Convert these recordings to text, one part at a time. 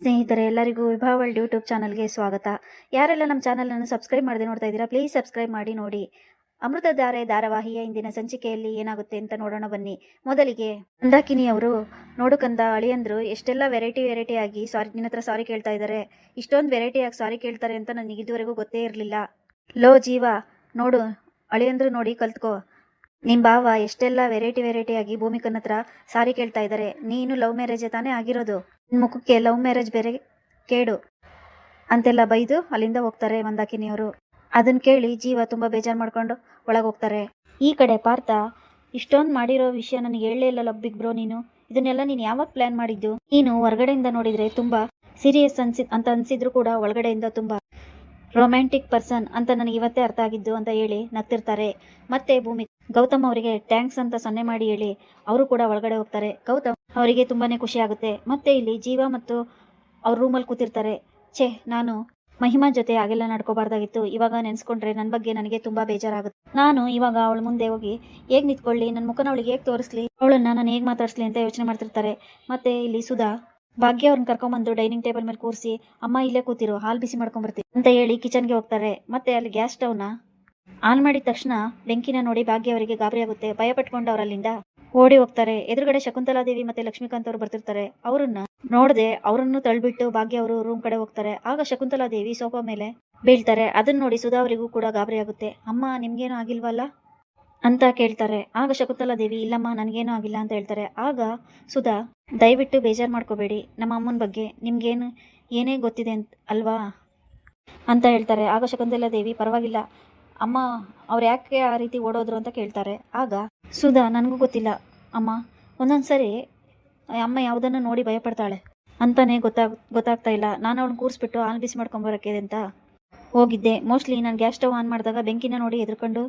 ಸ್ನೇಹಿತರೆ, ಎಲ್ಲರಿಗೂ ವಿಭಾ world YouTube ಚಾನಲ್ಗೆ ಸ್ವಾಗತ. ಯಾರೆಲ್ಲ ನಮ್ಮ ಚಾನಲನ್ನು ಸಬ್ಸ್ಕ್ರೈಬ್ ಮಾಡದೆ ನೋಡ್ತಾ ಇದ್ದೀರಾ ಪ್ಲೀಸ್ ಸಬ್ಸ್ಕ್ರೈಬ್ ಮಾಡಿ ನೋಡಿ. ಅಮೃತ ಧಾರೆ ಧಾರಾವಾಹಿಯ ಇಂದಿನ ಸಂಚಿಕೆಯಲ್ಲಿ ಏನಾಗುತ್ತೆ ಅಂತ ನೋಡೋಣ ಬನ್ನಿ. ಮೊದಲಿಗೆ ಮಂದಾಕಿನಿ ಅವರು ನೋಡು ಕಂದ ಅಳಿಯಂದ್ರು, ಎಷ್ಟೆಲ್ಲ ವೆರೈಟಿ ವೆರೈಟಿ ಆಗಿ ಸಾರಿ ನಿನ್ನ ಹತ್ರ ಸಾರಿ ಕೇಳ್ತಾ ಇದ್ದಾರೆ. ಇಷ್ಟೊಂದು ವೆರೈಟಿ ಆಗಿ ಸಾರಿ ಕೇಳ್ತಾರೆ ಅಂತ ನನಗೆ ಇದುವರೆಗೂ ಗೊತ್ತೇ ಇರಲಿಲ್ಲ. ಲೋ ಜೀವ, ನೋಡು, ಅಳಿಯಂದ್ರು ನೋಡಿ ಕಲ್ತ್ಕೋ. ನಿಮ್ಮ ಭಾವ ಎಷ್ಟೆಲ್ಲ ವೆರೈಟಿ ವೆರೈಟಿ ಆಗಿ ಭೂಮಿಕನ ಹತ್ರ ಸಾರಿ ಕೇಳ್ತಾ ಇದ್ದಾರೆ. ನೀನು ಲವ್ ಮ್ಯಾರೇಜ್ ತಾನೇ ಆಗಿರೋದು. ಮುಖಕ್ಕೆ ಲವ್ ಮ್ಯಾರೇಜ್ ಬೇರೆ ಕೇಡು ಅಂತೆಲ್ಲ ಬೈದು ಅಲ್ಲಿಂದ ಹೋಗ್ತಾರೆ ಮಂದಾಕಿನಿಯವರು. ಅದನ್ನ ಕೇಳಿ ಜೀವ ತುಂಬಾ ಬೇಜಾರು ಮಾಡ್ಕೊಂಡು ಒಳಗೆ ಹೋಗ್ತಾರೆ. ಈ ಕಡೆ ಪಾರ್ಥ, ಇಷ್ಟೊಂದು ಮಾಡಿರೋ ವಿಷಯ ನನಗೆ ಹೇಳಲೇ ಇಲ್ಲ ಬಿಗ್ ಬ್ರೋ ನೀನು. ಇದನ್ನೆಲ್ಲ ನೀನು ಯಾವಾಗ ಪ್ಲಾನ್ ಮಾಡಿದ್ದು? ನೀನು ಹೊರಗಡೆಯಿಂದ ನೋಡಿದ್ರೆ ತುಂಬಾ ಸೀರಿಯಸ್ ಅನ್ಸಿ ಅಂತ ಅನ್ಸಿದ್ರು ಕೂಡ ಒಳಗಡೆಯಿಂದ ತುಂಬಾ ರೊಮ್ಯಾಂಟಿಕ್ ಪರ್ಸನ್ ಅಂತ ನನಗೆ ಇವತ್ತೇ ಅರ್ಥ ಆಗಿದ್ದು ಅಂತ ಹೇಳಿ ನಗ್ತಿರ್ತಾರೆ. ಮತ್ತೆ ಭೂಮಿ, ಗೌತಮ್ ಅವರಿಗೆ ಟ್ಯಾಂಕ್ಸ್ ಅಂತ ಸೊನ್ನೆ ಮಾಡಿ ಹೇಳಿ, ಅವರು ಕೂಡ ಒಳಗಡೆ ಹೋಗ್ತಾರೆ. ಗೌತಮ್ ಅವರಿಗೆ ತುಂಬಾನೇ ಖುಷಿ ಆಗುತ್ತೆ. ಮತ್ತೆ ಇಲ್ಲಿ ಜೀವ ಮತ್ತು ಅವ್ರ ರೂಮಲ್ಲಿ ಕೂತಿರ್ತಾರೆ. ಛೇ, ನಾನು ಮಹಿಮಾ ಜೊತೆ ಹಾಗೆಲ್ಲ ನಡ್ಕೋಬಾರ್ದಾಗಿತ್ತು. ಇವಾಗ ನೆನ್ಸ್ಕೊಂಡ್ರೆ ನನ್ನ ಬಗ್ಗೆ ನನಗೆ ತುಂಬಾ ಬೇಜಾರಾಗುತ್ತೆ. ನಾನು ಇವಾಗ ಅವಳ ಮುಂದೆ ಹೋಗಿ ಹೇಗ್ ನಿಂತ್ಕೊಳ್ಳಿ ನನ್ನ ಮುಖನ ಅವಳಿಗೆ ಹೇಗ್ ತೋರಿಸ್ಲಿ, ಅವಳನ್ನ ನಾನು ಹೇಗ್ ಮಾತಾಡ್ಸ್ಲಿ ಅಂತ ಯೋಚನೆ ಮಾಡ್ತಿರ್ತಾರೆ. ಮತ್ತೆ ಇಲ್ಲಿ ಸುಧಾ, ಭಾಗ್ಯ ಅವ್ರನ್ನ ಕರ್ಕೊಂಡ್ಬಂದು ಡೈನಿಂಗ್ ಟೇಬಲ್ ಮೇಲೆ ಕೂರಿಸಿ, ಅಮ್ಮ, ಇಲ್ಲೇ ಕೂತಿರು, ಹಾಲು ಬಿಸಿ ಮಾಡ್ಕೊಂಡ್ಬರ್ತೀವಿ ಅಂತ ಹೇಳಿ ಕಿಚನ್ಗೆ ಹೋಗ್ತಾರೆ. ಮತ್ತೆ ಅಲ್ಲಿ ಗ್ಯಾಸ್ ಸ್ಟವ್ನ ಆನ್ ಮಾಡಿದ ತಕ್ಷಣ ಬೆಂಕಿನ ನೋಡಿ ಭಾಗ್ಯ ಅವರಿಗೆ ಗಾಬರಿ ಆಗುತ್ತೆ. ಭಯ ಪಟ್ಕೊಂಡು ಅವರಲ್ಲಿಂದ ಓಡಿ ಹೋಗ್ತಾರೆ. ಎದುರುಗಡೆ ಶಕುಂತಲಾದೇವಿ ಮತ್ತೆ ಲಕ್ಷ್ಮೀಕಾಂತ್ ಅವರು ಬರ್ತಿರ್ತಾರೆ. ಅವರನ್ನ ನೋಡದೆ ಅವರನ್ನು ತಳ್ಬಿಟ್ಟು ಭಾಗ್ಯ ಅವರು ರೂಮ್ ಕಡೆ ಹೋಗ್ತಾರೆ. ಆಗ ಶಕುಂತಲಾದೇವಿ ಸೋಫಾ ಮೇಲೆ ಬೀಳ್ತಾರೆ. ಅದನ್ನ ನೋಡಿ ಸುಧಾ ಅವರಿಗೂ ಕೂಡ ಗಾಬರಿ ಆಗುತ್ತೆ. ಅಮ್ಮ, ನಿಮ್ಗೇನು ಆಗಿಲ್ವಲ್ಲ? ಅಂತ ಕೇಳ್ತಾರೆ. ಆಗ ಶಕುಂತಲಾದೇವಿ ಇಲ್ಲಮ್ಮ, ನನಗೇನು ಆಗಿಲ್ಲ ಅಂತ ಹೇಳ್ತಾರೆ. ಆಗ ಸುಧಾ, ದಯವಿಟ್ಟು ಬೇಜಾರು ಮಾಡ್ಕೋಬೇಡಿ. ನಮ್ಮ ಅಮ್ಮನ ಬಗ್ಗೆ ನಿಮ್ಗೇನು, ಏನೇ ಗೊತ್ತಿದೆ ಅಂತ ಅಲ್ವಾ? ಅಂತ ಹೇಳ್ತಾರೆ. ಆಗ ಶಕುಂತಲಾದೇವಿ ಪರವಾಗಿಲ್ಲ. ಅಮ್ಮ, ಅವ್ರು ಯಾಕೆ ಆ ರೀತಿ ಓಡೋದ್ರು ಅಂತ ಕೇಳ್ತಾರೆ. ಆಗ, ಸುಧಾ, ನನಗೂ ಗೊತ್ತಿಲ್ಲ. ಅಮ್ಮ, ಒಂದೊಂದ್ಸರಿ ಅಮ್ಮ ಯಾವುದನ್ನು ನೋಡಿ ಭಯಪಡ್ತಾಳೆ. ಅಂತಲೇ ಗೊತ್ತಾಗ, ಗೊತ್ತಾಗ್ತಾ ಇಲ್ಲ. ನಾನು ಅವ್ಳನ್ನ ಕೂರಿಸ್ಬಿಟ್ಟು ಆನ್ ಬಿಸಿ ಮಾಡ್ಕೊಂಬರೋಕೆ ಅಂತ ಹೋಗಿದ್ದೆ. ಮೋಸ್ಟ್ಲಿ ನಾನು ಗ್ಯಾಸ್ ಸ್ಟವ್ ಆನ್ ಮಾಡಿದಾಗ ಬೆಂಕಿನ ನೋಡಿ ಎದ್ಕೊಂಡು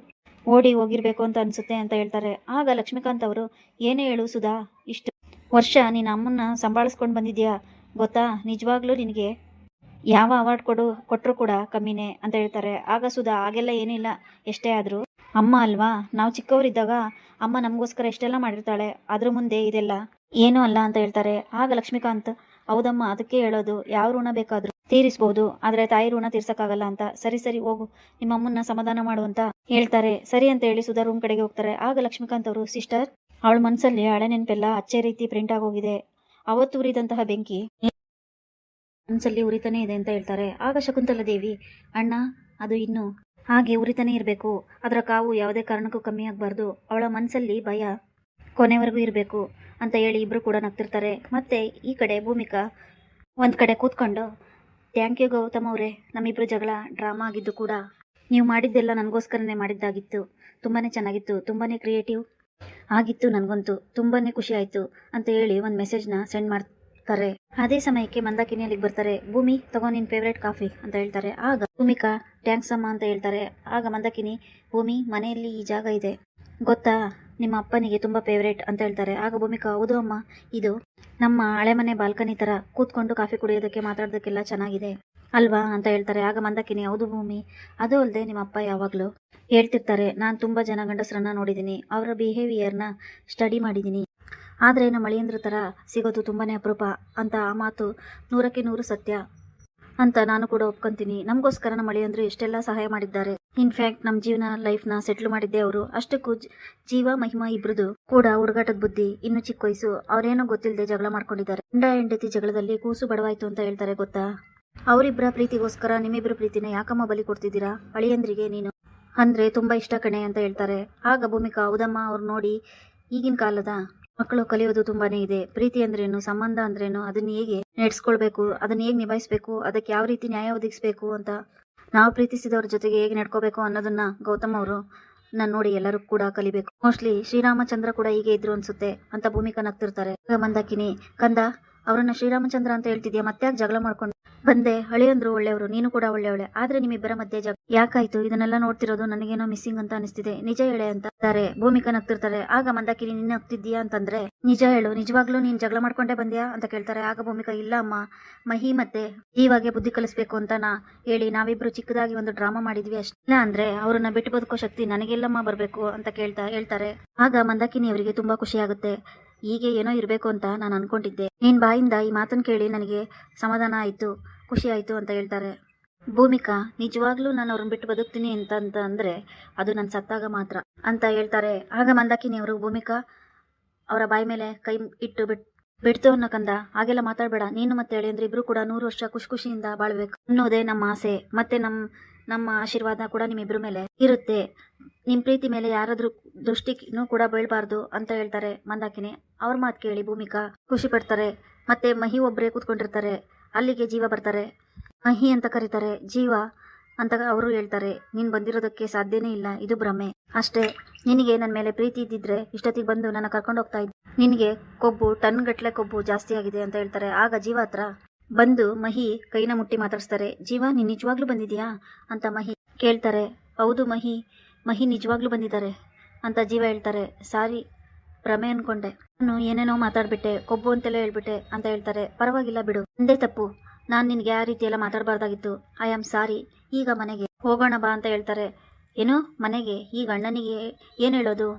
ಓಡಿ ಹೋಗಿರ್ಬೇಕು ಅಂತ ಅನಿಸುತ್ತೆ ಅಂತ ಹೇಳ್ತಾರೆ. ಆಗ ಲಕ್ಷ್ಮೀಕಾಂತ್ ಅವರು, ಏನೇ ಹೇಳು ಸುಧಾ, ಇಷ್ಟು ವರ್ಷ ನೀನು ಅಮ್ಮನ್ನ ಸಂಭಾಳಿಸ್ಕೊಂಡು ಬಂದಿದ್ಯಾ? ಗೊತ್ತಾ? ನಿಜವಾಗ್ಲೂ ನಿನಗೆ ಯಾವ ಅವಾರ್ಡ್ ಕೊಡು ಕೊಟ್ಟರು ಕೂಡ ಕಮ್ಮಿನೇ ಅಂತ ಹೇಳ್ತಾರೆ. ಆಗ ಸುಧಾ, ಹಾಗೆಲ್ಲ ಏನಿಲ್ಲ ಎಷ್ಟೇ ಆದರೂ. ಅಮ್ಮ ಅಲ್ವಾ? ನಾವು ಚಿಕ್ಕವರಿದ್ದಾಗ ಅಮ್ಮ ನಮಗೋಸ್ಕರ ಎಷ್ಟೆಲ್ಲ ಮಾಡಿರ್ತಾಳೆ, ಅದ್ರ ಮುಂದೆ ಇದೆಲ್ಲ ಏನೂ ಅಲ್ಲ ಅಂತ ಹೇಳ್ತಾರೆ. ಆಗ ಲಕ್ಷ್ಮೀಕಾಂತ್, ಹೌದಮ್ಮ, ಅದಕ್ಕೆ ಹೇಳೋದು, ಯಾವ ಋಣ ಬೇಕಾದರೂ ತೀರಿಸ್ಬೋದು, ಆದರೆ ತಾಯಿ ಋಣ ತೀರ್ಸಕ್ಕಾಗಲ್ಲ ಅಂತ. ಸರಿ ಸರಿ, ಹೋಗು, ನಿಮ್ಮ ಅಮ್ಮನ್ನ ಸಮಾಧಾನ ಮಾಡು ಅಂತ ಹೇಳ್ತಾರೆ. ಸರಿ ಅಂತ ಹೇಳಿ ಸುಧಾ ರೂಮ್ ಕಡೆಗೆ ಹೋಗ್ತಾರೆ. ಆಗ ಲಕ್ಷ್ಮೀಕಾಂತ್ ಅವರು, ಸಿಸ್ಟರ್, ಅವಳ ಮನಸ್ಸಲ್ಲಿ ಹಳೆ ನೆನಪೆಲ್ಲ ಅಚ್ಚೆ ರೀತಿ ಪ್ರಿಂಟ್ ಆಗೋಗಿದೆ. ಅವತ್ತು ಉರಿದಂತಹ ಬೆಂಕಿ ಮನಸ್ಸಲ್ಲಿ ಉರಿತಾನೇ ಇದೆ ಅಂತ ಹೇಳ್ತಾರೆ. ಆಗ ಶಕುಂತಲ ದೇವಿ, ಅಣ್ಣ, ಅದು ಇನ್ನು ಹಾಗೆ ಉರಿತಾನೆ ಇರಬೇಕು. ಅದರ ಕಾವು ಯಾವುದೇ ಕಾರಣಕ್ಕೂ ಕಮ್ಮಿ ಆಗಬಾರ್ದು. ಅವಳ ಮನಸ್ಸಲ್ಲಿ ಭಯ ಕೊನೆವರೆಗೂ ಇರಬೇಕು ಅಂತ ಹೇಳಿ ಇಬ್ಬರು ಕೂಡ ನಗ್ತಿರ್ತಾರೆ. ಮತ್ತೆ ಈ ಕಡೆ ಭೂಮಿಕಾ ಒಂದು ಕಡೆ ಕೂತ್ಕೊಂಡು, ಥ್ಯಾಂಕ್ ಯು ಗೌತಮ್ ಅವರೇ, ನಮ್ಮಿಬ್ರು ಜಗಳ, ಡ್ರಾಮಾ ಆಗಿದ್ದು ಕೂಡ. ನೀವು ಮಾಡಿದ್ದೆಲ್ಲ ನನಗೋಸ್ಕರನೇ ಮಾಡಿದ್ದಾಗಿತ್ತು. ತುಂಬಾ ಚೆನ್ನಾಗಿತ್ತು ತುಂಬಾ ಕ್ರಿಯೇಟಿವ್ ಆಗಿತ್ತು ನನಗಂತೂ ತುಂಬಾ ಖುಷಿ ಆಯಿತು ಅಂತ ಹೇಳಿ ಒಂದು ಮೆಸೇಜ್ನ ಸೆಂಡ್ ಮಾಡ್ತಾರೆ ಅದೇ ಸಮಯಕ್ಕೆ ಮಂದಾಕಿನಿ ಅಲ್ಲಿಗೆ ಬರ್ತಾರೆ. ಭೂಮಿ, ತಗೋ ನಿನ್ ಫೇವ್ರೇಟ್ ಕಾಫಿ ಅಂತ ಹೇಳ್ತಾರೆ. ಆಗ ಭೂಮಿಕಾ ಟ್ಯಾಂಕ್ಸ್ ಅಮ್ಮ ಅಂತ ಹೇಳ್ತಾರೆ. ಆಗ ಮಂದಾಕಿನಿ, ಭೂಮಿ, ಮನೆಯಲ್ಲಿ ಈ ಜಾಗ ಇದೆ. ಗೊತ್ತಾ? ನಿಮ್ಮ ಅಪ್ಪನಿಗೆ ತುಂಬಾ ಫೇವ್ರೇಟ್ ಅಂತ ಹೇಳ್ತಾರೆ. ಆಗ ಭೂಮಿಕಾ, ಹೌದು ಅಮ್ಮ, ಇದು ನಮ್ಮ ಹಳೆ ಮನೆ ಬಾಲ್ಕನಿ ತರ ಕೂತ್ಕೊಂಡು ಕಾಫಿ ಕುಡಿಯೋದಕ್ಕೆ ಮಾತಾಡೋದಕ್ಕೆಲ್ಲ ಚೆನ್ನಾಗಿದೆ. ಅಲ್ವಾ? ಅಂತ ಹೇಳ್ತಾರೆ. ಆಗ ಮಂದಾಕಿನಿ, ಹೌದು ಭೂಮಿ, ಅದು ಅಲ್ಲದೆ ನಿಮ್ಮ ಅಪ್ಪ ಯಾವಾಗಲೂ ಹೇಳ್ತಿರ್ತಾರೆ. ನಾನು ತುಂಬಾ ಜನ ಗಂಡಸರನ್ನ ನೋಡಿದ್ದೀನಿ. ಅವರ ಬಿಹೇವಿಯರ್ನ ಸ್ಟಡಿ ಮಾಡಿದ್ದೀನಿ. ಆದರೆ ನಮ್ಮ ಮಳೆಯಂದ್ರ ಥರ ಸಿಗೋದು ತುಂಬಾ ಅಪರೂಪ ಅಂತ ಆ ಮಾತು ನೂರಕ್ಕೆ ನೂರು ಸತ್ಯ ಅಂತ ನಾನು ಕೂಡ ಒಪ್ಕೊಂತೀನಿ. ನಮಗೋಸ್ಕರ ನಮ್ಮ ಮಳೆಯಂದ್ರು ಎಷ್ಟೆಲ್ಲ ಸಹಾಯ ಮಾಡಿದ್ದಾರೆ. ಇನ್ಫ್ಯಾಕ್ಟ್ ನಮ್ಮ ಜೀವನ, ಲೈಫ್ನ ಸೆಟ್ಲ್ ಮಾಡಿದ್ದೆ ಅವರು. ಅಷ್ಟಕ್ಕೂ ಜೀವ, ಮಹಿಮಾ ಇಬ್ರದು ಕೂಡ ಹುಡುಗಾಟದ ಬುದ್ಧಿ ಇನ್ನು ಚಿಕ್ಕ ವಯಸ್ಸು. ಅವರೇನೋ ಗೊತ್ತಿಲ್ಲದೆ ಜಗಳ ಮಾಡ್ಕೊಂಡಿದ್ದಾರೆ. ಗಂಡ ಹೆಂಡತಿ ಜಗಳದಲ್ಲಿ ಕೂಸು ಬಡವಾಯ್ತು ಅಂತ ಹೇಳ್ತಾರೆ ಗೊತ್ತಾ? ಅವರಿಬ್ಬರ ಪ್ರೀತಿಗೋಸ್ಕರ ನಿಮ್ಮಿಬ್ಬರ ಪ್ರೀತಿನ ಯಾಕಮ್ಮ ಬಲಿ ಕೊಡ್ತಿದ್ದೀರಾ? ಅಳಿಯಂದ್ರಿಗೆ ನೀನು. ಅಂದ್ರೆ ತುಂಬಾ ಇಷ್ಟ ಕಣೆ ಅಂತ ಹೇಳ್ತಾರೆ. ಆಗ ಭೂಮಿಕಾ ಹೌದಮ್ಮ ಅವ್ರು ನೋಡಿ ಈಗಿನ ಕಾಲದ ಮಕ್ಕಳು ಕಲಿಯೋದು ತುಂಬಾನೇ ಇದೆ. ಪ್ರೀತಿ ಅಂದ್ರೇನು, ಸಂಬಂಧ ಅಂದ್ರೇನು, ಅದನ್ನ ಹೇಗೆ ನಡೆಸ್ಕೊಳ್ಬೇಕು, ಅದನ್ನ ಹೇಗೆ ನಿಭಾಯಿಸಬೇಕು, ಅದಕ್ಕೆ ಯಾವ ರೀತಿ ನ್ಯಾಯ ಒದಗಿಸ್ಬೇಕು ಅಂತ ನಾವು ಪ್ರೀತಿಸಿದವ್ರ ಜೊತೆಗೆ ಹೇಗೆ ನಡ್ಕೋಬೇಕು ಅನ್ನೋದನ್ನ ಗೌತಮ್ ಅವರು ನಾನು ನೋಡಿ ಎಲ್ಲರೂ ಕೂಡ ಕಲಿಬೇಕು. ಮೋಸ್ಟ್ಲಿ ಶ್ರೀರಾಮಚಂದ್ರ ಕೂಡ ಹೀಗೆ ಇದ್ರು ಅನ್ಸುತ್ತೆ ಅಂತ ಭೂಮಿಕಾ ನಗ್ತಿರ್ತಾರೆ. ಮಂದಾಕಿನಿ ಕಂದ, ಅವರನ್ನ ಶ್ರೀರಾಮಚಂದ್ರ ಅಂತ ಹೇಳ್ತಿದ್ಯಾ? ಮತ್ತೆ ಜಗಳ ಮಾಡ್ಕೊಂಡು ಬಂದೆ, ಹಳೆಯಂದ್ರು ಒಳ್ಳೆಯವರು, ನೀನು ಕೂಡ ಒಳ್ಳೆಯವಳೆ. ಆದ್ರೆ ನಿಮ್ಮಿಬ್ಬರ ಮಧ್ಯೆ ಜಗ, ಯಾಕಾಯ್ತು? ಇದನ್ನೆಲ್ಲ ನೋಡ್ತಿರೋದು ನನಗೇನೋ ಮಿಸ್ಸಿಂಗ್ ಅಂತ ಅನಿಸ್ತಿದೆ. ನಿಜ ಹೇಳೆ ಅಂತ ಭೂಮಿಕಾ ನಗ್ತಿರ್ತಾರೆ. ಆಗ ಮಂದಾಕಿನಿ ನಿನ್ನ ನಗ್ತಿದ್ಯಾ ಅಂತಂದ್ರೆ, ನಿಜ ಹೇಳು. ನಿಜವಾಗ್ಲೂ ನೀನ್ ಜಗಳ ಮಾಡ್ಕೊಂಡೆ ಬಂದ್ಯಾ ಅಂತ ಕೇಳ್ತಾರೆ. ಆಗ ಭೂಮಿಕಾ, ಇಲ್ಲ ಅಮ್ಮ, ಮಹಿ ಮತ್ತೆ ಈವಾಗೆ ಬುದ್ಧಿ ಕಲಿಸ್ಬೇಕು ಅಂತ ನಾ ಹೇಳಿ ನಾವಿಬ್ರು ಚಿಕ್ಕದಾಗಿ ಒಂದು ಡ್ರಾಮಾ ಮಾಡಿದ್ವಿ ಅಷ್ಟೇ. ಅಂದ್ರೆ ಅವ್ರನ್ನ ಬಿಟ್ಟು ಬದುಕೋ ಶಕ್ತಿ ನನಗೆಲ್ಲಮ್ಮ ಬರ್ಬೇಕು ಅಂತ ಕೇಳ್ತಾ, ಹೇಳ್ತಾರೆ. ಆಗ ಮಂದಾಕಿನಿ ಅವರಿಗೆ ತುಂಬಾ ಖುಷಿ ಆಗುತ್ತೆ ಹೀಗೆ ಏನೋ ಇರಬೇಕು ಅಂತ ನಾನು ಅನ್ಕೊಂಡಿದ್ದೆ. ನಿನ್ ಬಾಯಿಂದ ಈ ಮಾತನ್ನು ಕೇಳಿ ನನಗೆ ಸಮಾಧಾನ ಆಯಿತು, ಖುಷಿ ಆಯಿತು ಅಂತ ಹೇಳ್ತಾರೆ. ಭೂಮಿಕಾ, ನಿಜವಾಗ್ಲೂ ನಾನು ಅವ್ರನ್ನ ಬಿಟ್ಟು ಬದುಕ್ತೀನಿ ಅಂತ ಅಂತ ಅಂದ್ರೆ ಅದು ನನ್ನ ಸತ್ತಾಗ ಮಾತ್ರ ಅಂತ ಹೇಳ್ತಾರೆ. ಆಗ ಮಂದಾಕಿನಿ ಅವರು ಭೂಮಿಕಾ, ಅವರ ಬಾಯಿ ಮೇಲೆ ಕೈ ಇಟ್ಟು ಬಿಟ್, ಬಿಡ್ತು ಅನ್ನೋ ಕಂದ. ಹಾಗೆಲ್ಲ ಮಾತಾಡಬೇಡ, ನೀನು ಮತ್ತೆ ಹೇಳಿ ಅಂದ್ರೆ ಇಬ್ರು ಕೂಡ ನೂರು ವರ್ಷ ಖುಷಿ ಖುಷಿಯಿಂದ ಬಾಳ್ಬೇಕು ಅನ್ನೋದೇ ನಮ್ಮ ಆಸೆ. ಮತ್ತೆ ನಮ್ಮ ನಮ್ಮ ಆಶೀರ್ವಾದ ಕೂಡ ನಿಮ್ಮಿಬ್ಬರ ಮೇಲೆ ಇರುತ್ತೆ. ನಿಮ್ಮ ಪ್ರೀತಿ ಮೇಲೆ ಯಾರಾದರೂ ದೃಷ್ಟಿನೂ ಕೂಡ ಬೀಳಬಾರ್ದು ಅಂತ ಹೇಳ್ತಾರೆ ಮಂದಾಕಿನಿ. ಅವ್ರ ಮಾತು ಕೇಳಿ ಭೂಮಿಕಾ. ಖುಷಿ ಪಡ್ತಾರೆ. ಮತ್ತೆ ಮಹಿ ಒಬ್ಬರೇ ಕೂತ್ಕೊಂಡಿರ್ತಾರೆ. ಅಲ್ಲಿಗೆ ಜೀವ ಬರ್ತಾರೆ. ಮಹಿ ಅಂತ ಕರೀತಾರೆ. ಜೀವ ಅಂತ ಅವರು ಹೇಳ್ತಾರೆ. ನೀನ್ ಬಂದಿರೋದಕ್ಕೆ ಸಾಧ್ಯನೇ ಇಲ್ಲ. ಇದು ಭ್ರಮೆ. ಅಷ್ಟೇ. ನಿನಗೆ ನನ್ನ ಮೇಲೆ ಪ್ರೀತಿ ಇದ್ದಿದ್ರೆ ಇಷ್ಟೊತ್ತಿಗೆ ಬಂದು ನನ್ನ ಕರ್ಕೊಂಡು ಹೋಗ್ತಾ ಇದ್ದೆ. ನಿನಗೆ ಕೊಬ್ಬು ಟನ್ ಗಟ್ಟಲೆ ಕೊಬ್ಬು ಜಾಸ್ತಿ ಆಗಿದೆ ಅಂತ ಹೇಳ್ತಾರೆ. ಆಗ ಜೀವ ಹತ್ರ ಬಂದು ಮಹಿ ಕೈನ ಮುಟ್ಟಿ ಮಾತಾಡಿಸ್ತಾರೆ, ಜೀವ, ನೀನ್ ನಿಜವಾಗ್ಲೂ ಬಂದಿದ್ಯಾ? ಅಂತ ಮಹಿ ಕೇಳ್ತಾರೆ. ಹೌದು ಮಹಿ ಮಹಿ ನಿಜವಾಗ್ಲೂ ಬಂದಿದ್ದಾರೆ, ಅಂತ ಜೀವ ಹೇಳ್ತಾರೆ. ಸಾರಿ, ಭ್ರಮೆ ಅನ್ಕೊಂಡೆ. ನಾನು ಏನೇನೋ ಮಾತಾಡ್ಬಿಟ್ಟೆ, ಕೊಬ್ಬು ಅಂತೆಲ್ಲ ಹೇಳ್ಬಿಟ್ಟೆ ಅಂತ ಹೇಳ್ತಾರೆ. ಪರವಾಗಿಲ್ಲ ಬಿಡು, ಒಂದೇ ತಪ್ಪು. ನಾನು ನಿನ್ಗೆ ಯಾವ ರೀತಿ ಎಲ್ಲ ಮಾತಾಡಬಾರ್ದಾಗಿತ್ತು. ಐ ಆಮ್ ಸಾರಿ, ಈಗ ಮನೆಗೆ ಹೋಗೋಣ ಬಾ ಅಂತ ಹೇಳ್ತಾರೆ. ಏನು, ಮನೆಗೆ? ಈಗ ಅಣ್ಣನಿಗೆ ಏನು ಹೇಳೋದು?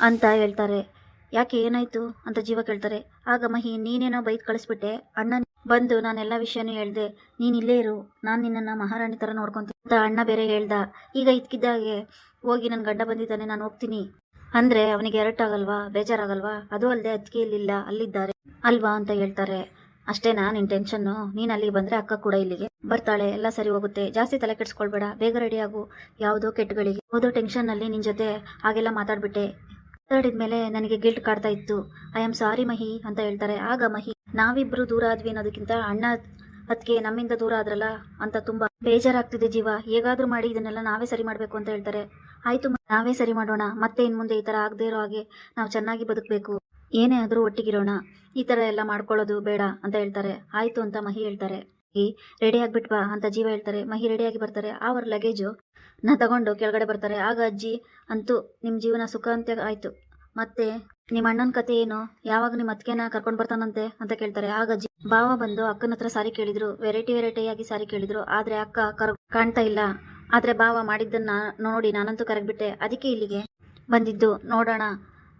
ಅಂತ ಹೇಳ್ತಾರೆ. ಯಾಕೆ ಏನಾಯ್ತು? ಅಂತ ಜೀವ ಕೇಳ್ತಾರೆ. ಆಗ ಮಹಿ, ನೀನೇನೋ ಬೈದ್ ಕಳಿಸ್ಬಿಟ್ಟೆ ಅಣ್ಣ ಬಂದು ನಾನೆಲ್ಲ ವಿಷಯನೂ ಹೇಳ್ದೆ, ನೀನು ಇಲ್ಲೇ ಇರು, ನಾನು ನಿನ್ನನ್ನು ಮಹಾರಾಣಿ ಥರ ನೋಡ್ಕೊತೀನಿ ಅಣ್ಣ ಬೇರೆ ಹೇಳ್ದ. ಈಗ ಇದ್ಕಿದ್ದಾಗೆ ಹೋಗಿ ನನ್ನ ಗಂಡ ಬಂದಿದ್ದಾನೆ, ನಾನು ಹೋಗ್ತೀನಿ. ಅಂದ್ರೆ ಅವನಿಗೆ ಎರಟಾಗಲ್ವಾ ಬೇಜಾರಾಗಲ್ವಾ? ಅದು ಅಲ್ಲದೆ ಅದಕ್ಕೆ ಇಲ್ಲಿಲ್ಲ ಅಲ್ಲಿದ್ದಾರೆ. ಅಲ್ವಾ ಅಂತ ಹೇಳ್ತಾರೆ. ಅಷ್ಟೇನಾ ನಿನ್ನ ಟೆನ್ಷನ್ನು ನೀನು ಅಲ್ಲಿಗೆ ಬಂದ್ರೆ ಅಕ್ಕ ಕೂಡ ಇಲ್ಲಿಗೆ ಬರ್ತಾಳೆ, ಎಲ್ಲ ಸರಿ ಹೋಗುತ್ತೆ. ಜಾಸ್ತಿ ತಲೆ ಕೆಡಿಸ್ಕೊಳ್ಬೇಡ, ಬೇಗ ರೆಡಿ ಆಗು. ಯಾವುದೋ ಕೆಟ್ಟಗಳಿಗೆ, ಯಾವುದೋ ಟೆನ್ಷನ್ ನಿನ್ನ ನಿನ್ ಜೊತೆ ಹಾಗೆಲ್ಲ ಮಾತಾಡ್ಬಿಟ್ಟೆ. ಮಾತಾಡಿದ್ಮೇಲೆ ನನಗೆ ಗಿಲ್ಟ್ ಕಾಡ್ತಾ ಇತ್ತು. ಐ ಆಮ್ ಸಾರಿ ಮಹಿ, ಅಂತ ಹೇಳ್ತಾರೆ. ಆಗ ಮಹಿ, ನಾವಿಬ್ರು ದೂರ ಆದ್ವಿ ಅನ್ನೋದಕ್ಕಿಂತ ಅಣ್ಣ ಅದಕ್ಕೆ ನಮ್ಮಿಂದ ದೂರ ಆದ್ರಲ್ಲ? ಅಂತ ತುಂಬಾ ಬೇಜಾರಾಗ್ತಿದೆ ಜೀವ. ಹೇಗಾದ್ರೂ ಮಾಡಿ, ಇದನ್ನೆಲ್ಲ ನಾವೇ ಸರಿ ಮಾಡ್ಬೇಕು, ಅಂತ ಹೇಳ್ತಾರೆ. ಆಯ್ತು ನಾವೇ ಸರಿ ಮಾಡೋಣ. ಮತ್ತೆ ಇನ್ ಮುಂದೆ ಈ ತರ ಆಗದೆ ಇರೋ ಹಾಗೆ ನಾವು ಚೆನ್ನಾಗಿ ಬದುಕಬೇಕು. ಏನೇ ಆದ್ರೂ ಒಟ್ಟಿಗಿರೋಣ. ಈ ತರ ಎಲ್ಲ ಮಾಡ್ಕೊಳ್ಳೋದು ಬೇಡ, ಅಂತ ಹೇಳ್ತಾರೆ. ಆಯ್ತು, ಅಂತ ಮಹಿ ಹೇಳ್ತಾರೆ. ಈ ರೆಡಿ ಆಗ್ಬಿಟ್ವಾ ಅಂತ ಜೀವ ಹೇಳ್ತಾರೆ. ಮಹಿ ರೆಡಿಯಾಗಿ ಬರ್ತಾರೆ. ಅವರ ಲಗೇಜು ನಾ ತಗೊಂಡು ಕೆಳಗಡೆ ಬರ್ತಾರೆ. ಆಗ ಅಜ್ಜಿ ಅಂತೂ ನಿಮ್ಮ ಜೀವನ ಸುಖ ಅಂತ ಆಯ್ತು. ಮತ್ತೆ ನಿಮ್ಮ ಅಣ್ಣನ ಕತೆ ಏನು? ಯಾವಾಗ ನಿಮ್ಮ ಅತ್ತಿಗೆನ ಕರ್ಕೊಂಡು ಬರ್ತಾನಂತೆ ಅಂತ ಕೇಳ್ತಾರೆ. ಆಗ ಅಜ್ಜಿ ಭಾವ ಬಂದು ಅಕ್ಕನ ಹತ್ರ ಸಾರಿ ಕೇಳಿದ್ರು. ವೆರೈಟಿ ವೆರೈಟಿ ಆಗಿ ಸಾರಿ ಕೇಳಿದ್ರು. ಆದ್ರೆ ಅಕ್ಕ ಕರ್ ಕಾಣ್ತಾ ಇಲ್ಲ. ಆದ್ರೆ ಭಾವ ಮಾಡಿದ್ದನ್ನ ನೋಡಿ ನಾನಂತೂ ಕರಗ್ಬಿಟ್ಟೆ. ಅದಕ್ಕೆ ಇಲ್ಲಿಗೆ ಬಂದಿದ್ದು. ನೋಡೋಣ.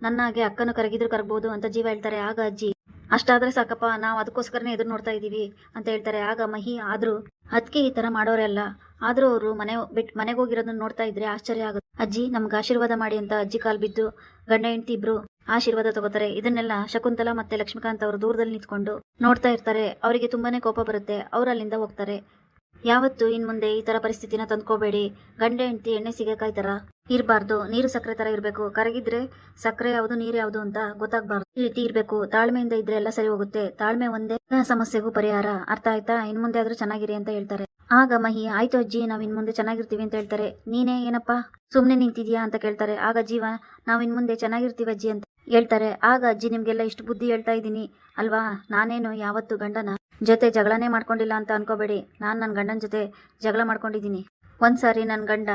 ನನ್ನಾಗೆ ಅಕ್ಕನು ಕರಗಿದ್ರು ಕರಗ್ಬೋದು ಅಂತ ಜೀವ ಹೇಳ್ತಾರೆ. ಆಗ ಅಜ್ಜಿ ಅಷ್ಟಾದ್ರೆ ಸಾಕಪ್ಪ, ನಾವು ಅದಕ್ಕೋಸ್ಕರನೇ ಎದುರು ನೋಡ್ತಾ ಇದೀವಿ ಅಂತ ಹೇಳ್ತಾರೆ. ಆಗ ಮಹಿ, ಆದ್ರೂ ಅದಕ್ಕೆ ಈ ತರ ಮಾಡೋರೆಲ್ಲ ಆದ್ರೂ ಅವರು ಮನೆ ಬಿಟ್ಟು ಮನೆಗೆ ಹೋಗಿರೋದನ್ನ ನೋಡ್ತಾ ಇದ್ರೆ ಆಶ್ಚರ್ಯ ಆಗುತ್ತೆ. ಅಜ್ಜಿ, ನಮ್ಗೆ ಆಶೀರ್ವಾದ ಮಾಡಿ ಅಂತ ಅಜ್ಜಿ ಕಾಲ್ ಬಿದ್ದು ಗಂಡ, ಹೆಂಡತಿ ಇಬ್ರು ಆಶೀರ್ವಾದ ತಗೋತಾರೆ. ಇದನ್ನೆಲ್ಲ ಶಕುಂತಲಾ ಮತ್ತೆ ಲಕ್ಷ್ಮೀಕಾಂತ್ ಅವರು ದೂರದಲ್ಲಿ ನಿಂತ್ಕೊಂಡು ನೋಡ್ತಾ ಇರ್ತಾರೆ. ಅವರಿಗೆ ತುಂಬಾನೇ ಕೋಪ ಬರುತ್ತೆ. ಅವ್ರು ಅಲ್ಲಿಂದ ಹೋಗ್ತಾರೆ. ಯಾವತ್ತು ಇನ್ ಮುಂದೆ ಈ ತರ ಪರಿಸ್ಥಿತಿನ ತಂದ್ಕೋಬೇಡಿ. ಗಂಡ, ಹೆಂಡತಿ, ಎಣ್ಣೆ ಸಿಗಕಾಯ್ ತರ ಇರಬಾರ್ದು. ನೀರು ಸಕ್ಕರೆ ತರ ಇರಬೇಕು. ಕರಗಿದ್ರೆ ಸಕ್ಕರೆ ಯಾವುದು, ನೀರು ಯಾವುದು ಅಂತ ಗೊತ್ತಾಗ್ಬಾರ್ದು. ಈ ರೀತಿ ಇರಬೇಕು. ತಾಳ್ಮೆಯಿಂದ ಇದ್ರೆ ಎಲ್ಲ ಸರಿ ಹೋಗುತ್ತೆ. ತಾಳ್ಮೆ ಒಂದೇ ಸಮಸ್ಯೆಗೂ ಪರಿಹಾರ. ಅರ್ಥ ಆಯ್ತಾ? ಇನ್ ಮುಂದೆ ಆದ್ರೂ ಚೆನ್ನಾಗಿರಿ ಅಂತ ಹೇಳ್ತಾರೆ. ಆಗ ಮಹಿ, ಆಯ್ತು ಅಜ್ಜಿ, ನಾವ್ ಇನ್ ಮುಂದೆ ಚೆನ್ನಾಗಿರ್ತೀವಿ ಅಂತ ಹೇಳ್ತಾರೆ. ನೀನೇ ಏನಪ್ಪ? ಸುಮ್ನೆ ನಿಂತಿದ್ಯಾ? ಅಂತ ಕೇಳ್ತಾರೆ. ಆಗ ಜೀವ, ನಾವ್ ಇನ್ ಮುಂದೆ ಚೆನ್ನಾಗಿರ್ತೀವಿ ಅಜ್ಜಿ ಅಂತ ಹೇಳ್ತಾರೆ. ಆಗ ಅಜ್ಜಿ, ನಿಮ್ಗೆಲ್ಲ ಇಷ್ಟು ಬುದ್ಧಿ ಹೇಳ್ತಾ ಇದ್ದೀನಿ. ಅಲ್ವಾ? ನಾನೇನು ಯಾವತ್ತು ಗಂಡನ ಜೊತೆ ಜಗಳನೇ ಮಾಡ್ಕೊಂಡಿಲ್ಲ ಅಂತ ಅನ್ಕೋಬೇಡಿ. ನಾನು ನನ್ನ ಗಂಡನ ಜೊತೆ ಜಗಳ ಮಾಡ್ಕೊಂಡಿದ್ದೀನಿ ಒಂದ್ಸಾರಿ ನನ್ನ ಗಂಡ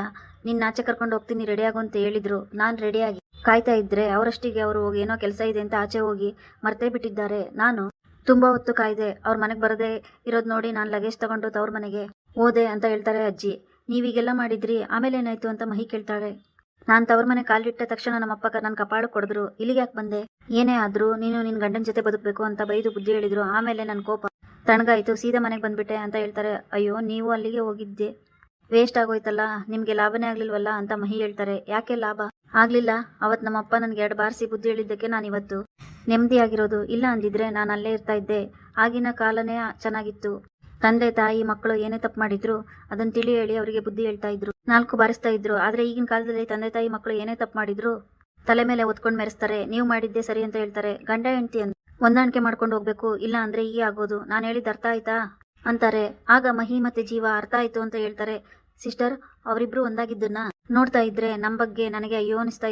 ನಿನ್ನ ಆಚೆ ಕರ್ಕೊಂಡು ಹೋಗ್ತೀನಿ ರೆಡಿ ಆಗು ಅಂತ ಹೇಳಿದ್ರು. ನಾನು ರೆಡಿಯಾಗಿ ಕಾಯ್ತಾ ಇದ್ರೆ ಅವರಷ್ಟಿಗೆ ಅವರು ಹೋಗಿ ಏನೋ ಕೆಲಸ ಇದೆ ಅಂತ ಆಚೆ ಹೋಗಿ ಮರ್ತೇ ಬಿಟ್ಟಿದ್ದಾರೆ. ನಾನು ತುಂಬಾ ಹೊತ್ತು ಕಾಯ್ದೆ, ಅವ್ರ ಮನೆಗೆ ಬರದೆ ಇರೋದು ನೋಡಿ ನಾನು ಲಗೇಜ್ ತಗೊಂಡು ತವ್ರ ಮನೆಗೆ ಓದೆ ಅಂತ ಹೇಳ್ತಾರೆ ಅಜ್ಜಿ. ನೀವೀಗೆಲ್ಲ ಮಾಡಿದ್ರಿ, ಆಮೇಲೆ ಏನಾಯ್ತು ಅಂತ ಮಹಿ ಕೇಳ್ತಾಳೆ ನಾನ್ ತವ್ರ ಮನೆ ಕಾಲಿಟ್ಟ ತಕ್ಷಣ ನಮ್ಮಪ್ಪ ನನ್ನ ಕಪಾಡು ಕೊಡಿದ್ರು. ಇಲ್ಲಿಗೆ ಯಾಕೆ ಬಂದೆ? ಏನೇ ಆದ್ರೂ ನೀನು ನಿನ್ ಗಂಡನ ಜೊತೆ ಬದುಕಬೇಕು ಅಂತ ಬೈದು ಬುದ್ಧಿ ಹೇಳಿದ್ರು. ಆಮೇಲೆ ನನ್ನ ಕೋಪ ತಣ್ಣಗಾಯ್ತು, ಸೀದಾ ಮನೆಗೆ ಬಂದ್ಬಿಟ್ಟೆ ಅಂತ ಹೇಳ್ತಾರೆ, ಅಯ್ಯೋ, ನೀವು ಅಲ್ಲಿಗೆ ಹೋಗಿದ್ದೆ. ವೇಸ್ಟ್ ಆಗೋಯ್ತಲ್ಲ, ನಿಮ್ಗೆ ಲಾಭನೇ ಆಗ್ಲಿಲ್ವಲ್ಲ? ಅಂತ ಮಹಿ ಹೇಳ್ತಾರೆ, ಯಾಕೆ ಲಾಭ? ಆಗ್ಲಿಲ್ಲ, ಅವತ್ ನಮ್ಮಪ್ಪ ನನ್ಗೆ ಎರಡು ಬಾರಿಸಿ ಬುದ್ಧಿ ಹೇಳಿದ್ದಕ್ಕೆ ನಾನು ಇವತ್ತು. ನೆಮ್ಮದಿ ಆಗಿರೋದು, ಇಲ್ಲ ಅಂದಿದ್ರೆ ನಾನು ಅಲ್ಲೇ ಇರ್ತಾ ಇದ್ದೆ. ಆಗಿನ ಕಾಲನೇ ಚೆನ್ನಾಗಿತ್ತು. ತಂದೆ, ತಾಯಿ, ಮಕ್ಕಳು ಏನೇ ತಪ್ಪು ಮಾಡಿದ್ರು ಅದನ್ನ ತಿಳಿ ಹೇಳಿ ಅವರಿಗೆ ಬುದ್ಧಿ ಹೇಳ್ತಾ ಇದ್ರು. ನಾಲ್ಕು ಬಾರಿಸ್ತಾ ಇದ್ರು, ಆದ್ರೆ ಈಗಿನ ಕಾಲದಲ್ಲಿ ತಂದೆ, ತಾಯಿ, ಮಕ್ಕಳು ಏನೇ ತಪ್ಪು ಮಾಡಿದ್ರು, ತಲೆ ಮೇಲೆ ಒತ್ಕೊಂಡು ಮೆರೆಸ್ತಾರೆ. ನೀವು ಮಾಡಿದ್ದೆ ಸರಿ ಅಂತ ಹೇಳ್ತಾರೆ. ಗಂಡ, ಹೆಂಡತಿ ಅಂತ ಹೊಂದಾಣಿಕೆ ಮಾಡ್ಕೊಂಡು ಹೋಗ್ಬೇಕು. ಇಲ್ಲ ಅಂದ್ರೆ ಈ ಆಗೋದು. ನಾನು ಹೇಳಿದ ಅರ್ಥ ಆಯ್ತಾ? ಅಂತಾರೆ. ಆಗ ಮಹಿ ಮತ್ತೆ ಜೀವ ಅರ್ಥ ಆಯ್ತು ಅಂತ ಹೇಳ್ತಾರೆ. ಸಿಸ್ಟರ್, ಅವರಿಬ್ರು ಒಂದಾಗಿದ್ದನ್ನ ನೋಡ್ತಾ ಇದ್ರೆ ನಮ್ ಬಗ್ಗೆ ನನಗೆ ಅಯ್ಯೋ ಅನಿಸ್ತಾ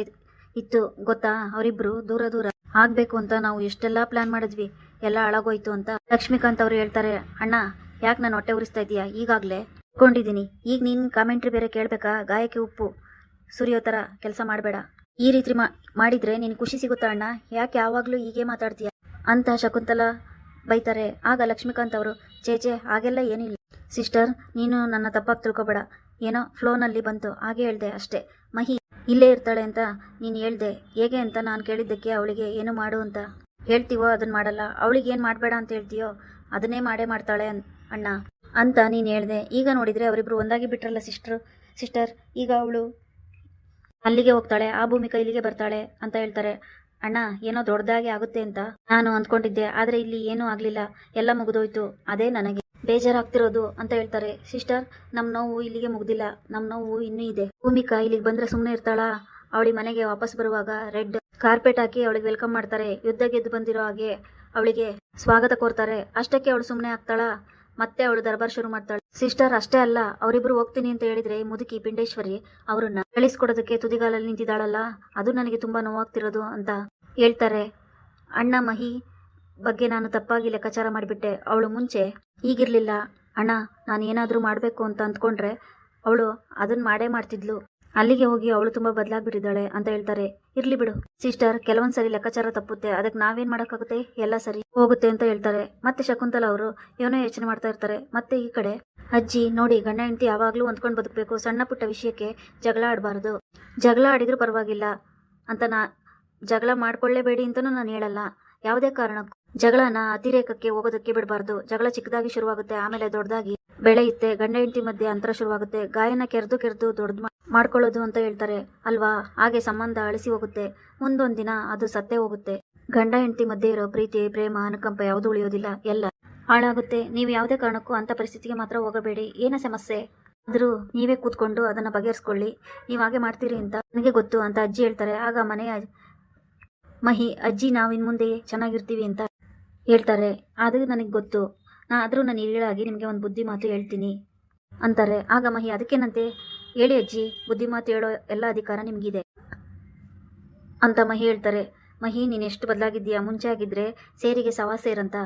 ಇತ್ತು. ಗೊತ್ತಾ? ಅವರಿಬ್ರು ದೂರ ದೂರ ಆಗ್ಬೇಕು ಅಂತ ನಾವು ಎಷ್ಟೆಲ್ಲಾ ಪ್ಲಾನ್ ಮಾಡಿದ್ವಿ. ಎಲ್ಲ ಅಳಗೋಯ್ತು ಅಂತ ಲಕ್ಷ್ಮೀಕಾಂತ್ ಅವ್ರು ಹೇಳ್ತಾರೆ. ಅಣ್ಣ, ಯಾಕೆ ನಾನು ಹೊಟ್ಟೆ ಉರಿಸ್ತಾ ಇದೀಯಾ ಈಗಾಗ್ಲೇ ಕೊಂಡಿದ್ದೀನಿ ಈಗ ನೀನ್ ಕಾಮೆಂಟ್ರಿ ಬೇರೆ ಕೇಳ್ಬೇಕಾ? ಗಾಯಕ್ಕೆ ಉಪ್ಪು. ಸುರಿಯೋ ತರ ಕೆಲಸ ಮಾಡಬೇಡ. ಈ ರೀತಿ ಮಾಡಿದ್ರೆ ನಿನ್ ಖುಷಿ ಸಿಗುತ್ತಾ ಅಣ್ಣ? ಯಾಕೆ ಯಾವಾಗ್ಲೂ ಹೀಗೆ ಮಾತಾಡ್ತೀಯ? ಅಂತ ಶಕುಂತಲಾ ಬೈತಾರೆ. ಆಗ ಲಕ್ಷ್ಮೀಕಾಂತ್ ಅವರು ಚೇಚೆ ಹಾಗೆಲ್ಲ ಏನಿಲ್ಲ. ಸಿಸ್ಟರ್, ನೀನು ನನ್ನ ತಪ್ಪಾಗಿ ತಿಳ್ಕೊಬೇಡ. ಏನೋ ಫ್ಲೋನಲ್ಲಿ ಬಂತು. ಹಾಗೆ ಹೇಳ್ದೆ ಅಷ್ಟೇ. ಮಹಿ, ಇಲ್ಲೇ ಇರ್ತಾಳೆ ಅಂತ ನೀನು ಹೇಳ್ದೆ. ಹೇಗೆ ಅಂತ ನಾನು ಕೇಳಿದ್ದಕ್ಕೆ ಅವಳಿಗೆ ಏನು ಮಾಡು ಅಂತ ಹೇಳ್ತೀವೋ ಅದನ್ನ ಮಾಡಲ್ಲ. ಅವಳಿಗೆ ಏನು ಮಾಡಬೇಡ ಅಂತ ಹೇಳ್ತೀಯೋ ಅದನ್ನೇ ಮಾಡೇ ಮಾಡ್ತಾಳೆ ಅಣ್ಣ, ಅಂತ ನೀನು ಹೇಳ್ದೆ. ಈಗ ನೋಡಿದರೆ ಅವರಿಬ್ರು ಒಂದಾಗಿ ಬಿಟ್ರಲ್ಲ ಸಿಸ್ಟರ್? ಸಿಸ್ಟರ್, ಈಗ ಅವಳು ಅಲ್ಲಿಗೆ ಹೋಗ್ತಾಳೆ. ಆ ಭೂಮಿಕ ಇಲ್ಲಿಗೆ ಬರ್ತಾಳೆ ಅಂತ ಹೇಳ್ತಾರೆ. ಅಣ್ಣ, ಏನೋ ದೊಡ್ಡದಾಗಿ ಆಗುತ್ತೆ ಅಂತ ನಾನು ಅಂದ್ಕೊಂಡಿದ್ದೆ, ಆದ್ರೆ ಇಲ್ಲಿ ಏನೂ ಆಗಲಿಲ್ಲ. ಎಲ್ಲ ಮುಗಿದೋಯ್ತು. ಅದೇ ನನಗೆ. ಬೇಜಾರಾಗ್ತಿರೋದು ಅಂತ ಹೇಳ್ತಾರೆ. ಸಿಸ್ಟರ್ ನಮ್ಮ ನೋವು ಇಲ್ಲಿಗೆ ಮುಗ್ದಿಲ್ಲ. ನಮ್ಮ ನೋವು ಇನ್ನೂ ಇದೆ. ಭೂಮಿಕಾ ಇಲ್ಲಿಗೆ ಬಂದ್ರೆ ಸುಮ್ಮನೆ ಇರ್ತಾಳ. ಅವಳಿ ಮನೆಗೆ ವಾಪಸ್ ಬರುವಾಗ ರೆಡ್ ಕಾರ್ಪೆಟ್ ಹಾಕಿ ಅವಳಿಗೆ ವೆಲ್ಕಮ್ ಮಾಡ್ತಾರೆ. ಯುದ್ಧ ಗೆದ್ದು ಬಂದಿರೋ ಹಾಗೆ ಅವಳಿಗೆ ಸ್ವಾಗತ ಕೋರ್ತಾರೆ. ಅಷ್ಟಕ್ಕೆ ಅವಳು ಸುಮ್ಮನೆ ಆಗ್ತಾಳ. ಮತ್ತೆ ಅವಳು ದರ್ಬಾರ್ ಶುರು ಮಾಡ್ತಾಳೆ. ಸಿಸ್ಟರ್, ಅಷ್ಟೇ ಅಲ್ಲ, ಅವರಿಬ್ರು ಹೋಗ್ತೀನಿ ಅಂತ ಹೇಳಿದ್ರೆ ಮುದುಕಿ ಪಿಂಡೇಶ್ವರಿ ಅವರನ್ನ ಕಳಿಸ್ಕೊಡೋದಕ್ಕೆ ತುದಿಗಾಲಲ್ಲಿ ನಿಂತಿದ್ದಾಳಲ್ಲ? ಅದು ನನಗೆ ತುಂಬಾ ನೋವಾಗ್ತಿರೋದು ಅಂತ ಹೇಳ್ತಾರೆ, ಅಣ್ಣ ಮಹಿ ಬಗ್ಗೆ ನಾನು ತಪ್ಪಾಗಿ ಲೆಕ್ಕಾಚಾರ ಮಾಡಿಬಿಟ್ಟೆ. ಅವಳು ಮುಂಚೆ ಹೀಗಿರಲಿಲ್ಲ ಅಣ್ಣ, ನಾನು ಏನಾದರೂ ಮಾಡಬೇಕು ಅಂತ ಅಂದ್ಕೊಂಡ್ರೆ ಅವಳು ಅದನ್ನ ಮಾಡೇ ಮಾಡ್ತಿದ್ಲು. ಅಲ್ಲಿಗೆ ಹೋಗಿ ಅವಳು ತುಂಬ ಬದಲಾಗ್ಬಿಟ್ಟಿದ್ದಾಳೆ ಅಂತ ಹೇಳ್ತಾರೆ. ಇರ್ಲಿ ಬಿಡು. ಸಿಸ್ಟರ್, ಕೆಲವೊಂದ್ಸರಿ ಲೆಕ್ಕಾಚಾರ ತಪ್ಪುತ್ತೆ. ಅದಕ್ಕೆ ನಾವೇನ್ ಮಾಡೋಕ್ಕಾಗುತ್ತೆ? ಎಲ್ಲ ಸರಿ ಹೋಗುತ್ತೆ ಅಂತ ಹೇಳ್ತಾರೆ. ಮತ್ತೆ ಶಕುಂತಲ ಅವರು ಏನೋ ಯೋಚನೆ ಮಾಡ್ತಾ ಇರ್ತಾರೆ. ಮತ್ತೆ ಈ ಕಡೆ, ಅಜ್ಜಿ, ನೋಡಿ, ಗಂಡ ಹೆಂಡತಿ ಯಾವಾಗಲೂ ಹೊಂದ್ಕೊಂಡು ಬದುಕಬೇಕು. ಸಣ್ಣ ಪುಟ್ಟ ವಿಷಯಕ್ಕೆ ಜಗಳ ಆಡಬಾರ್ದು. ಜಗಳ ಆಡಿದ್ರು ಪರವಾಗಿಲ್ಲ ಅಂತ ನಾ ಜಗಳ ಮಾಡ್ಕೊಳ್ಳೇಬೇಡಿ ಅಂತಲೂ ನಾನು ಹೇಳಲ್ಲ. ಯಾವುದೇ ಕಾರಣಕ್ಕೂ. ಜಗಳನ ಅತಿರೇಕಕ್ಕೆ ಹೋಗೋದಕ್ಕೆ ಬಿಡಬಾರ್ದು. ಜಗಳ ಚಿಕ್ಕದಾಗಿ ಶುರುವಾಗುತ್ತೆ, ಆಮೇಲೆ ದೊಡ್ಡದಾಗಿ. ಬೆಳೆಯುತ್ತೆ ಗಂಡ, ಹೆಂಡತಿ ಮಧ್ಯೆ ಅಂತರ ಶುರುವಾಗುತ್ತೆ. ಗಾಯನ ಕೆರೆದು ಕೆರೆದು ದೊಡ್ಡ ಮಾಡ್ಕೊಳ್ಳೋದು ಅಂತ ಹೇಳ್ತಾರೆ. ಅಲ್ವಾ? ಹಾಗೆ ಸಂಬಂಧ ಅಳಿಸಿ ಹೋಗುತ್ತೆ. ಮುಂದೊಂದ್ ದಿನ ಅದು ಸತ್ತೇ ಹೋಗುತ್ತೆ. ಗಂಡ, ಹೆಂಡತಿ ಮಧ್ಯೆ ಇರೋ ಪ್ರೀತಿ, ಪ್ರೇಮ, ಅನುಕಂಪ ಯಾವುದು ಉಳಿಯೋದಿಲ್ಲ. ಎಲ್ಲ ಹಾಳಾಗುತ್ತೆ. ನೀವು ಯಾವುದೇ ಕಾರಣಕ್ಕೂ ಅಂತ ಪರಿಸ್ಥಿತಿಗೆ ಮಾತ್ರ ಹೋಗಬೇಡಿ. ಏನ ಸಮಸ್ಯೆ? ಆದರೂ ನೀವೇ ಕೂತ್ಕೊಂಡು ಅದನ್ನ ಬಗೆಹರಿಸ್ಕೊಳ್ಳಿ. ನೀವು ಹಾಗೆ ಮಾಡ್ತೀರಿ ಅಂತ ನನಗೆ ಗೊತ್ತು ಅಂತ ಅಜ್ಜಿ ಹೇಳ್ತಾರೆ. ಆಗ ಮನೆಯ ಮಹಿ, ಅಜ್ಜಿ, ನಾವಿನ್ ಮುಂದೆ ಚೆನ್ನಾಗಿರ್ತೀವಿ ಅಂತ ಹೇಳ್ತಾರೆ. ಅದು ನನಗೆ ಗೊತ್ತು. ನಾ ಆದರೂ ನಾನು ಹಿರಿಯಳಾಗಿ ನಿಮಗೆ ಒಂದು ಬುದ್ಧಿ ಮಾತು ಹೇಳ್ತೀನಿ ಅಂತಾರೆ. ಆಗ ಮಹಿ, ಅದಕ್ಕೇನಂತೆ? ಹೇಳಿ ಅಜ್ಜಿ, ಬುದ್ಧಿ ಮಾತು ಹೇಳೋ ಎಲ್ಲ ಅಧಿಕಾರ ನಿಮಗಿದೆ ಅಂತ ಮಹಿ ಹೇಳ್ತಾರೆ. ಮಹಿ, ನೀನು ಎಷ್ಟು ಬದಲಾಗಿದ್ದೀಯಾ? ಮುಂಚೆ ಆಗಿದ್ರೆ ಸೇರಿಗೆ ಸವಾ ಸೇರಂತ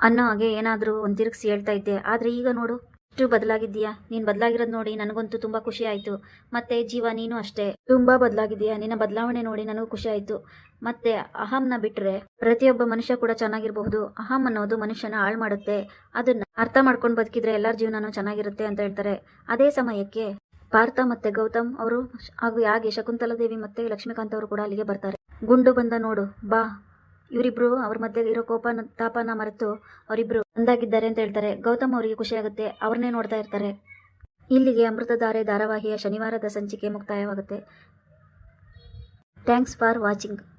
ಅನ್ನೋ ಹಾಗೆ ಏನಾದರೂ ಒಂದು ತಿರುಗಿಸಿ ಹೇಳ್ತಾ ಇದ್ದೆ. ಆದರೆ ಈಗ ನೋಡು ಎಷ್ಟು ಬದಲಾಗಿದ್ದೀಯಾ? ನೀನು ಬದಲಾಗಿರೋದು ನೋಡಿ ನನಗಂತೂ ತುಂಬಾ ಖುಷಿ ಆಯ್ತು. ಮತ್ತೆ ಜೀವ ನೀನು ಅಷ್ಟೇ. ತುಂಬಾ ಬದಲಾಗಿದ್ಯಾ ನಿನ್ನ ಬದಲಾವಣೆ ನೋಡಿ ನನಗೂ ಖುಷಿ ಆಯ್ತು. ಮತ್ತೆ ಅಹಂನ ಬಿಟ್ರೆ ಪ್ರತಿಯೊಬ್ಬ ಮನುಷ್ಯ ಕೂಡ ಚೆನ್ನಾಗಿರಬಹುದು. ಅಹಂ ಅನ್ನೋದು ಮನುಷ್ಯನ ಹಾಳು ಮಾಡುತ್ತೆ. ಅದನ್ನ ಅರ್ಥ ಮಾಡ್ಕೊಂಡು ಬದುಕಿದ್ರೆ ಎಲ್ಲರ ಜೀವನನೂ ಚೆನ್ನಾಗಿರುತ್ತೆ ಅಂತ ಹೇಳ್ತಾರೆ. ಅದೇ ಸಮಯಕ್ಕೆ ಭಾರತ ಮತ್ತೆ ಗೌತಮ್ ಅವರು ಹಾಗೂ ಯಾಗೆ ಶಕುಂತಲಾ ದೇವಿ ಮತ್ತೆ ಲಕ್ಷ್ಮೀಕಾಂತ್ ಅವರು ಕೂಡ ಅಲ್ಲಿಗೆ ಬರ್ತಾರೆ. ಗುಂಡು ಬಂದ ನೋಡು. ಬಾ. ಇವರಿಬ್ರು ಅವ್ರ ಮಧ್ಯೆ ಇರೋ ಕೋಪನ, ತಾಪನ ಮರೆತು ಅವರಿಬ್ರು ಒಂದಾಗಿದ್ದಾರೆ ಅಂತ ಹೇಳ್ತಾರೆ. ಗೌತಮ್ ಅವರಿಗೆ ಖುಷಿಯಾಗುತ್ತೆ. ಅವ್ರನ್ನೇ ನೋಡ್ತಾ ಇರ್ತಾರೆ. ಇಲ್ಲಿಗೆ ಅಮೃತಧಾರೆ ಧಾರಾವಾಹಿಯ ಶನಿವಾರದ ಸಂಚಿಕೆ ಮುಕ್ತಾಯವಾಗುತ್ತೆ. Thanks for watching.